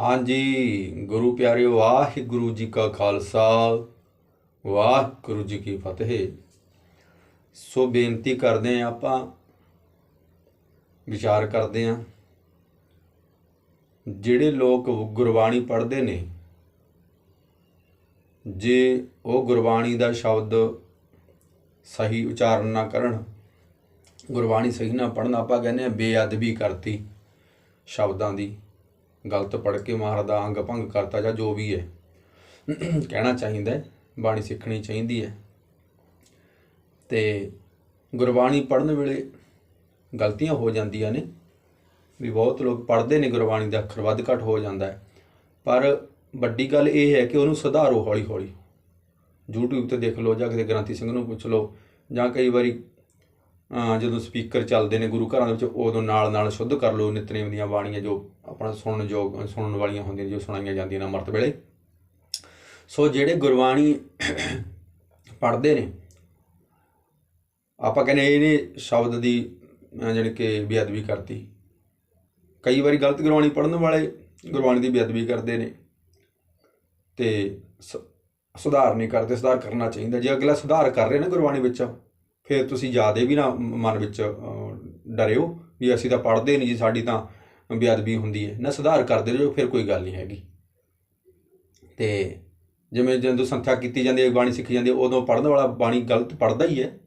ਹਾਂਜੀ, ਗੁਰੂ ਪਿਆਰਿਓ ਵਾਹਿਗੁਰੂ ਜੀ ਕਾ ਖਾਲਸਾ, ਵਾਹਿਗੁਰੂ ਜੀ ਕੀ ਫਤਿਹ। ਸੋ ਬੇਨਤੀ ਕਰਦੇ ਆ ਆਪਾਂ, ਵਿਚਾਰ ਕਰਦੇ ਆ ਜਿਹੜੇ ਲੋਕ ਗੁਰਬਾਣੀ ਪੜ੍ਹਦੇ ਨੇ, ਜੇ ਉਹ ਗੁਰਬਾਣੀ ਦਾ ਸ਼ਬਦ ਸਹੀ ਉਚਾਰਨ ਨਾ ਕਰਨ, ਗੁਰਬਾਣੀ ਸਹੀ ਨਾ ਪੜ੍ਹਨ, ਆਪਾਂ ਕਹਿੰਦੇ ਆ ਬੇਅਦਬੀ ਕਰਤੀ ਸ਼ਬਦਾਂ ਦੀ। ਗਲਤ ਪੜ੍ਹ ਕੇ ਮਾਰਦਾ ਅੰਗ ਭੰਗ ਕਰਤਾ ਜਾਂ ਜੋ ਵੀ ਹੈ। ਕਹਿਣਾ ਚਾਹੀਦਾ ਹੈ, ਬਾਣੀ ਸਿੱਖਣੀ ਚਾਹੀਦੀ ਹੈ। ਤੇ ਗੁਰਬਾਣੀ ਪੜ੍ਹਨ ਵੇਲੇ ਗਲਤੀਆਂ ਹੋ ਜਾਂਦੀਆਂ ਨੇ। ਵੀ ਬਹੁਤ ਲੋਕ ਪੜ੍ਹਦੇ ਨੇ ਗੁਰਬਾਣੀ ਦਾ, ਅੱਖਰ ਵੱਧ ਘੱਟ ਹੋ ਜਾਂਦਾ ਹੈ। ਪਰ ਵੱਡੀ ਗੱਲ ਇਹ ਹੈ ਕਿ ਉਹਨੂੰ ਸੁਧਾਰੋ ਹੌਲੀ ਹੌਲੀ YouTube ਤੇ ਦੇਖ ਲਓ ਜਾਂ ਕਿਸੇ ਗ੍ਰੰਥੀ ਸਿੰਘ ਨੂੰ ਪੁੱਛ ਲਓ ਜਾਂ ਕਈ ਵਾਰੀ ਜਦੋਂ ਸਪੀਕਰ ਚੱਲਦੇ ਨੇ ਗੁਰੂ ਘਰਾਂ ਦੇ ਵਿੱਚ, ਉਦੋਂ ਨਾਲ ਨਾਲ ਸ਼ੁੱਧ ਕਰ ਲਓ ਨਿਤਨੇਮ ਦੀਆਂ ਬਾਣੀਆਂ ਜੋ ਆਪਣਾ ਸੁਣਨ ਯੋਗ ਸੁਣਨ ਵਾਲੀਆਂ ਹੁੰਦੀਆਂ ਜੋ ਸੁਣਾਈਆਂ ਜਾਂਦੀਆਂ ਨੇ ਅੰਮ੍ਰਿਤ ਵੇਲੇ। ਸੋ ਜਿਹੜੇ ਗੁਰਬਾਣੀ ਪੜ੍ਹਦੇ ਨੇ ਆਪਾਂ ਕਹਿੰਦੇ ਇਹਨੇ ਸ਼ਬਦ ਦੀ ਅਹ ਜਾਣੀ ਕਿ ਬੇਅਦਬੀ ਕਰਤੀ। ਕਈ ਵਾਰੀ ਗਲਤ ਗੁਰਬਾਣੀ ਪੜ੍ਹਨ ਵਾਲੇ ਗੁਰਬਾਣੀ ਦੀ ਬੇਅਦਬੀ ਕਰਦੇ ਨੇ ਤੇ ਸ- ਸੁਧਾਰ ਨਹੀਂ ਕਰਦੇ ਸੁਧਾਰ ਕਰਨਾ ਚਾਹੀਦਾ। ਜੇ ਅਗਲਾ ਸੁਧਾਰ ਕਰ ਰਿਹਾ ਨਾ ਗੁਰਬਾਣੀ ਵਿੱਚ ਫਿਰ ਤੁਸੀਂ ਜ਼ਿਆਦਾ ਵੀ ਨਾ ਮਨ ਵਿੱਚ ਅਹ, ਡਰਿਓ ਵੀ ਅਸੀਂ ਤਾਂ ਪੜ੍ਹਦੇ ਨਹੀਂ ਜੀ ਸਾਡੀ ਤਾਂ ਬੇਅਦਬੀ ਹੁੰਦੀ ਹੈ। ਨਾ ਸੁਧਾਰ ਕਰਦੇ ਰਹੋ, ਫਿਰ ਕੋਈ ਗੱਲ ਨਹੀਂ ਹੈਗੀ। ਤੇ ਜਿਵੇਂ ਜਦੋਂ ਸੰਥਿਆ ਕੀਤੀ ਜਾਂਦੀ ਹੈ ਬਾਣੀ ਸਿੱਖੀ ਜਾਂਦੀ ਹੈ, ਉਦੋਂ ਪੜ੍ਹਨ ਵਾਲਾ ਬਾਣੀ ਗਲਤ ਪੜ੍ਹਦਾ ਹੀ ਹੈ।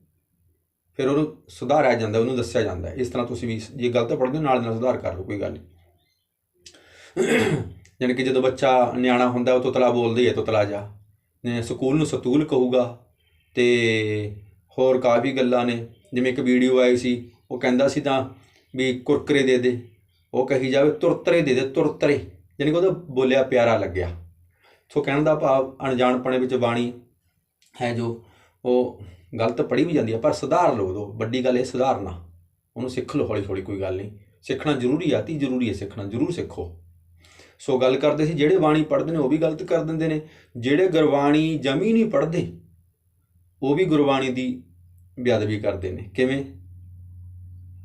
ਫਿਰ ਉਹਨੂੰ ਸੁਧਾਰਿਆ ਜਾਂਦਾ, ਉਹਨੂੰ ਦੱਸਿਆ ਜਾਂਦਾ ਇਸ ਤਰ੍ਹਾਂ ਤੁਸੀਂ ਵੀ ਜੇ ਗਲਤ ਪੜ੍ਹਦੇ ਹੋ, ਨਾਲ ਨਾਲ ਸੁਧਾਰ ਕਰ ਲਓ, ਕੋਈ ਗੱਲ ਨਹੀਂ। ਯਾਨੀ ਕਿ ਜਦੋਂ ਬੱਚਾ ਨਿਆਣਾ ਹੁੰਦਾ, ਉਹ ਤੁਤਲਾ ਬੋਲਦੀ ਹੈ ਤੁਤਲਾ ਜਾ ਸਕੂਲ ਨੂੰ ਸਤੂਲ ਕਹੂਗਾ ਤੇ ਹੋਰ ਕਾਫੀ ਗੱਲਾਂ ਨੇ। ਜਿਵੇਂ ਇੱਕ ਵੀਡੀਓ ਆਈ ਸੀ, ਉਹ ਕਹਿੰਦਾ ਸੀ ਤਾਂ ਵੀ ਕੁਰਕਰੇ ਦੇ ਦੇ। ਉਹ ਕਹੀ ਜਾਵੇ ਤੁਰਤਰੇ ਦੇ ਦੇ ਤੁਰਤਰੇ ਯਾਨੀ ਕਿ ਉਹਦਾ ਬੋਲਿਆ ਪਿਆਰਾ ਲੱਗਿਆ। ਸੋ ਕਹਿਣ ਦਾ ਭਾਵ ਅਣਜਾਣਪਣੇ ਵਿੱਚ ਬਾਣੀ ਹੈ ਜੋ, ਉਹ ਗਲਤ ਪੜ੍ਹੀ ਵੀ ਜਾਂਦੀ ਹੈ ਪਰ ਸੁਧਾਰ ਲਓ ਉਦੋਂ ਵੱਡੀ ਗੱਲ ਇਹ, ਸੁਧਾਰਨਾ। ਉਹਨੂੰ ਸਿੱਖ ਲਓ ਹੌਲੀ ਹੌਲੀ ਕੋਈ ਗੱਲ ਨਹੀਂ। ਸਿੱਖਣਾ ਜ਼ਰੂਰੀ ਆ ਤੀ ਜ਼ਰੂਰੀ ਹੈ ਸਿੱਖਣਾ, ਜ਼ਰੂਰ ਸਿੱਖੋ। ਸੋ ਗੱਲ ਕਰਦੇ ਸੀ, ਜਿਹੜੇ ਬਾਣੀ ਪੜ੍ਹਦੇ ਨੇ ਉਹ ਵੀ ਗਲਤ ਕਰ ਦਿੰਦੇ ਨੇ। ਜਿਹੜੇ ਗੁਰਬਾਣੀ ਜਮੀ ਨਹੀਂ ਪੜ੍ਹਦੇ, ਉਹ ਵੀ ਗੁਰਬਾਣੀ ਦੀ ਬੇਅਦਬੀ ਕਰਦੇ ਨੇ। ਕਿਵੇਂ?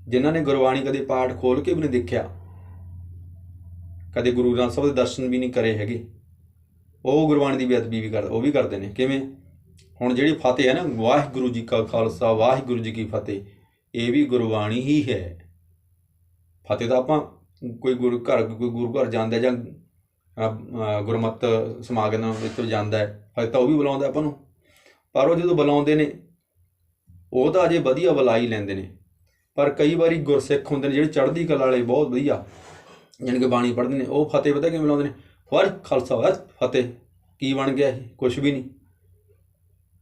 ਜਿਨ੍ਹਾਂ ਨੇ ਗੁਰਬਾਣੀ ਕਦੇ ਪਾਠ ਖੋਲ ਕੇ ਵੀ ਨਹੀਂ ਦੇਖਿਆ ਕਦੇ ਗੁਰੂ ਗ੍ਰੰਥ ਸਾਹਿਬ ਦੇ ਦਰਸ਼ਨ ਵੀ ਨਹੀਂ ਕਰੇ ਹੈਗੇ। ਉਹ ਗੁਰਬਾਣੀ ਦੀ ਬੇਅਦਬੀ ਵੀ ਕਰਦੇ ਉਹ ਵੀ ਕਰਦੇ ਨੇ। ਕਿਵੇਂ? ਹੁਣ ਜਿਹੜੀ ਫਤਿਹ ਹੈ ਨਾ ਵਾਹਿਗੁਰੂ ਜੀ ਕਾ ਖਾਲਸਾ ਵਾਹਿਗੁਰੂ ਜੀ ਕੀ ਫਤਿਹ ਇਹ ਵੀ ਗੁਰਬਾਣੀ ਹੀ ਹੈ। ਫਤਿਹ ਤਾਂ ਆਪਾਂ ਕੋਈ ਗੁਰੂ ਘਰ ਕੋਈ ਗੁਰੂ ਘਰ ਜਾਂਦਾ ਜਾਂ ਅ, ਗੁਰਮਤ ਸਮਾਗਮ ਵਿੱਚ ਜਾਂਦਾ ਹੈ ਫਤਿਹ ਤਾਂ ਉਹ ਵੀ ਬੁਲਾਉਂਦਾ ਆਪਾਂ ਨੂੰ। ਪਰ ਉਹ ਜਦੋਂ ਬੁਲਾਉਂਦੇ ਨੇ ਉਹ ਤਾਂ ਅਜੇ ਵਧੀਆ ਬੁਲਾਈ ਲੈਂਦੇ ਨੇ। ਪਰ ਕਈ ਵਾਰੀ ਗੁਰਸਿੱਖ ਹੁੰਦੇ ਨੇ ਜਿਹੜੇ ਚੜ੍ਹਦੀ ਕਲਾ ਵਾਲੇ ਬਹੁਤ ਵਧੀਆ। ਜਾਣੀ ਕਿ ਬਾਣੀ ਪੜ੍ਹਦੇ ਨੇ, ਉਹ ਫਤਿਹ ਪਤਾ ਕਿਵੇਂ ਲਾਉਂਦੇ ਨੇ? ਵਾਹਿ ਖਾਲਸਾ ਹੋਇਆ ਫਤਿਹ। ਕੀ ਬਣ ਗਿਆ ਇਹ? ਕੁਝ ਵੀ ਨਹੀਂ।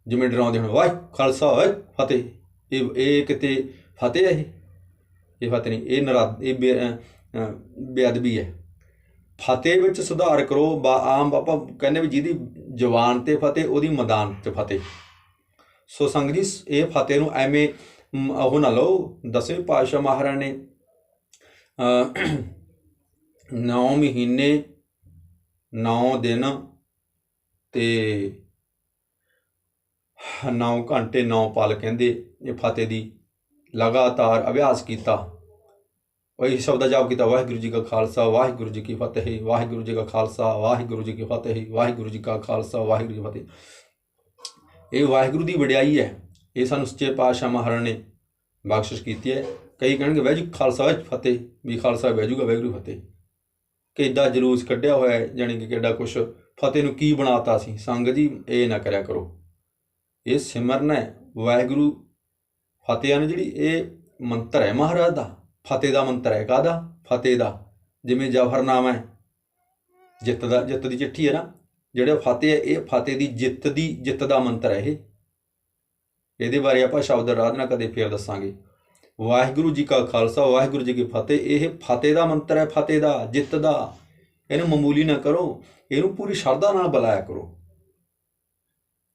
ਜਿਵੇਂ ਡਰਾਉਂਦੇ ਹੁਣ, ਵਾਹ ਖਾਲਸਾ ਵਾਹਿ ਫਤਿਹ। ਇਹ ਇਹ ਕਿਤੇ ਫਤਿਹ ਹੈ ਇਹ? ਇਹ ਫਤਿਹ ਨਹੀਂ, ਇਹ ਨਰਾ ਇਹ ਬੇ- ਬੇਅਦਬੀ ਹੈ। ਫਤਿਹ ਵਿੱਚ ਸੁਧਾਰ ਕਰੋ, ਬਾ, ਆਮ ਆਪਾਂ ਕਹਿੰਦੇ ਵੀ ਜਿਹਦੀ ਜਵਾਨ ਤੇ ਫਤਿਹ, ਉਹਦੀ ਮੈਦਾਨ 'ਤੇ ਫਤਿਹ। ਸੋ ਸੰਗ ਜੀ, ਇਹ ਫਤਿਹ ਨੂੰ ਐਵੇਂ ਉਹ ਨਾ ਲਓ, ਦਸਵੇਂ ਪਾਤਸ਼ਾਹ ਮਹਾਰਾਜ ਨੌ ਮਹੀਨੇ ਨੌ ਦਿਨ ਤੇ ਨੌ ਘੰਟੇ ਨੌ ਪਲ ਕਹਿੰਦੇ ਇਹ ਫਤਿਹ ਦੀ ਲਗਾਤਾਰ ਅਭਿਆਸ ਕੀਤਾ ਉਹੀ ਸ਼ਬਦ ਦਾ ਜਾਪ ਕੀਤਾ ਵਾਹਿਗੁਰੂ ਜੀ ਕਾ ਖਾਲਸਾ ਵਾਹਿਗੁਰੂ ਜੀ ਕੀ ਫਤਿਹ ਵਾਹਿਗੁਰੂ ਜੀ ਕਾ ਖਾਲਸਾ ਵਾਹਿਗੁਰੂ ਜੀ ਕੀ ਫਤਿਹ ਵਾਹਿਗੁਰੂ ਜੀ ਕਾ ਖਾਲਸਾ ਵਾਹਿਗੁਰੂ ਜੀ ਕੀ ਫਤਿਹ ਇਹ ਵਾਹਿਗੁਰੂ ਦੀ ਵਡਿਆਈ ਹੈ ਇਹ ਸਾਨੂੰ ਸੱਚੇ ਪਾਤਸ਼ਾਹ ਮਹਾਰਾਜ ਨੇ ਬਖਸ਼ਿਸ਼ ਕੀਤੀ ਹੈ ਕਈ ਕਹਿਣਗੇ ਵਾਹਿ ਜੀ ਖਾਲਸਾ ਵਾਹਿ ਫਤਿਹ ਵੀ ਖਾਲਸਾ ਵਾਹਿ ਵਾਹਿਗੁਰੂ ਫਤਿਹ ਕਿੱਦਾਂ ਜਲੂਸ ਕੱਢਿਆ ਹੋਇਆ ਹੈ, ਜਾਣੀ ਕਿ ਕਿੱਡਾ ਕੁਛ ਫਤਿਹ ਨੂੰ ਕੀ ਬਣਾਤਾ ਸੀ। ਸੰਗ ਜੀ, ਇਹ ਨਾ ਕਰਿਆ ਕਰੋ। ਇਹ ਸਿਮਰਨ ਹੈ, ਵਾਹਿਗੁਰੂ ਫਤਿਹ ਨੇ ਜਿਹੜੀ ਇਹ ਮੰਤਰ ਹੈ ਮਹਾਰਾਜ ਦਾ। ਫਤਿਹ ਦਾ ਮੰਤਰ ਹੈ ਕਾਹਦਾ? ਫਤਿਹ ਦਾ। ਜਿਵੇਂ ਜਵਹਰਨਾਮਾ ਹੈ, ਜਿੱਤ ਦਾ, ਜਿੱਤ ਦੀ ਚਿੱਠੀ ਹੈ ਨਾ, ਜਿਹੜਾ ਫਤਿਹ ਹੈ, ਇਹ ਫਤਿਹ ਦੀ ਜਿੱਤ ਦੀ ਜਿੱਤ ਦਾ ਮੰਤਰ ਹੈ ਇਹ। ਇਹਦੇ ਬਾਰੇ ਆਪਾਂ ਸ਼ਬਦ ਆਰਾਧਨਾ ਕਦੇ ਫੇਰ ਦੱਸਾਂਗੇ। ਵਾਹਿਗੁਰੂ ਜੀ ਕਾ ਖਾਲਸਾ, ਵਾਹਿਗੁਰੂ ਜੀ ਕੀ ਫਤਿਹ। ਇਹ ਫਤਿਹ ਦਾ ਮੰਤਰ ਹੈ, ਫਤਿਹ ਦਾ, ਜਿੱਤ ਦਾ। ਇਹਨੂੰ ਮਾਮੂਲੀ ਨਾ ਕਰੋ, ਇਹਨੂੰ ਪੂਰੀ ਸ਼ਰਧਾ ਨਾਲ ਬੁਲਾਇਆ ਕਰੋ।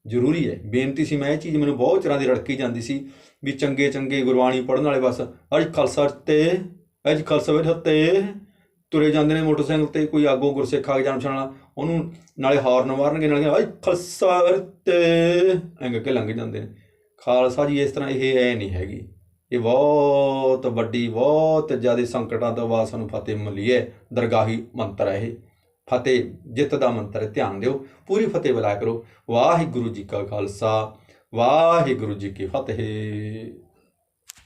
ਜ਼ਰੂਰੀ ਹੈ। ਬੇਨਤੀ ਸੀ ਮੈਂ ਇਹ ਚੀਜ਼, ਮੈਨੂੰ ਬਹੁਤ ਚਿਰਾਂ ਦੀ ਰੜਕੀ ਜਾਂਦੀ ਸੀ ਵੀ ਚੰਗੇ ਚੰਗੇ ਗੁਰਬਾਣੀ ਪੜਨ ਵਾਲੇ ਬਸ, ਅੱਜ ਖਾਲਸਾ ਤੇ, ਅੱਜ ਖਾਲਸਾ ਵੇਲੇ ਤੇ ਤੁਰੇ ਜਾਂਦੇ ਨੇ ਮੋਟਰਸਾਈਕਲ ਤੇ, ਕੋਈ ਆਗੋ ਗੁਰਸਿੱਖ ਆ ਕੇ ਜਾਣ ਪਛਾਣ ਉਹਨੂੰ ਨਾਲੇ ਹਾਰਨ ਮਾਰਨਗੇ, ਨਾਲੇ ਅੱਜ ਖਾਲਸਾ ਤੇ ਐਂ ਕੇ ਲੰਘ ਜਾਂਦੇ ਨੇ। ਖਾਲਸਾ ਜੀ, ਇਸ ਤਰ੍ਹਾਂ ਇਹ ਐ ਨਹੀਂ ਹੈਗੀ। ਇਹ ਬਹੁਤ ਵੱਡੀ, ਬਹੁਤ ਜ਼ਿਆਦਾ ਸੰਕਟਾਂ ਤੋਂ ਬਾਅਦ ਸਾਨੂੰ ਫਤਿਹ ਮਿਲੀ ਹੈ। ਦਰਗਾਹੀ ਮੰਤਰ ਹੈ ਇਹ। ਫਤਿਹ, ਜਿੱਤ ਦਾ ਮੰਤਰ ਹੈ। ਧਿਆਨ ਦਿਓ, ਪੂਰੀ ਫਤਿਹ ਬੁਲਾਇਆ ਕਰੋ। ਵਾਹਿਗੁਰੂ ਜੀ ਕਾ ਖਾਲਸਾ, ਵਾਹਿਗੁਰੂ ਜੀ ਕੀ ਫਤਿਹ।